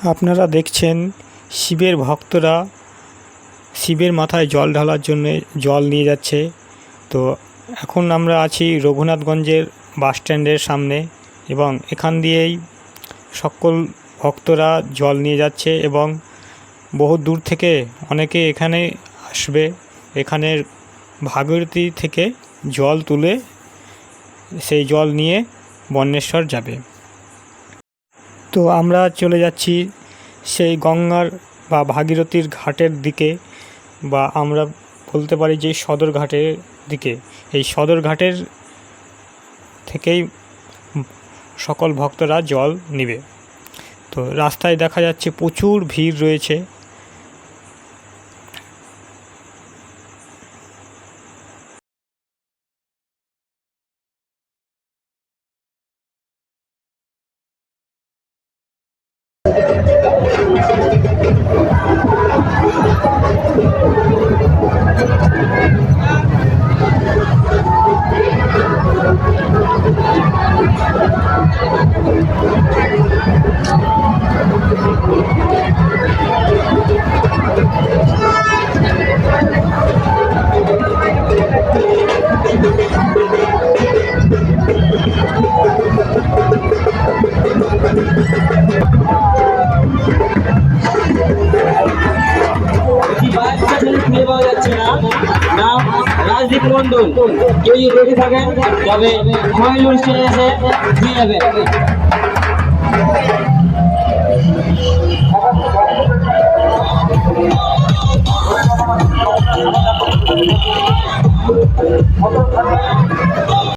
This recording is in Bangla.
আপনারা দেখছেন শিবের ভক্তরা শিবের মাথায় জল ঢালার জন্য জল নিয়ে যাচ্ছে। তো এখন আমরা আছি রঘুনাথগঞ্জের বাস স্ট্যান্ডের সামনে এবং এখান দিয়েই সকল ভক্তরা জল নিয়ে যাচ্ছে এবং বহু দূর থেকে অনেকে এখানে আসবে। এখানের ভাগীরথী থেকে জল তুলে সেই জল নিয়ে বন্নেশ্বর যাবে। তো আমরা চলে যাচ্ছি সেই গঙ্গার বা ভাগীরথীর ঘাটের দিকে বা আমরা বলতে পারি যে সদর ঘাটের দিকে। এই সদর ঘাটের থেকেই সকল ভক্তরা জল নিবে। তো রাস্তায় দেখা যাচ্ছে প্রচুর ভিড় রয়েছে। বাচ্চা ছেলে খুঁজে পাওয়া যাচ্ছে না। নাম রাজদীপ মন্ডল কেউ যদি দেখে থাকেন? তবে মহিল অনুষ্ঠানে এসে দিয়ে যাবে Thank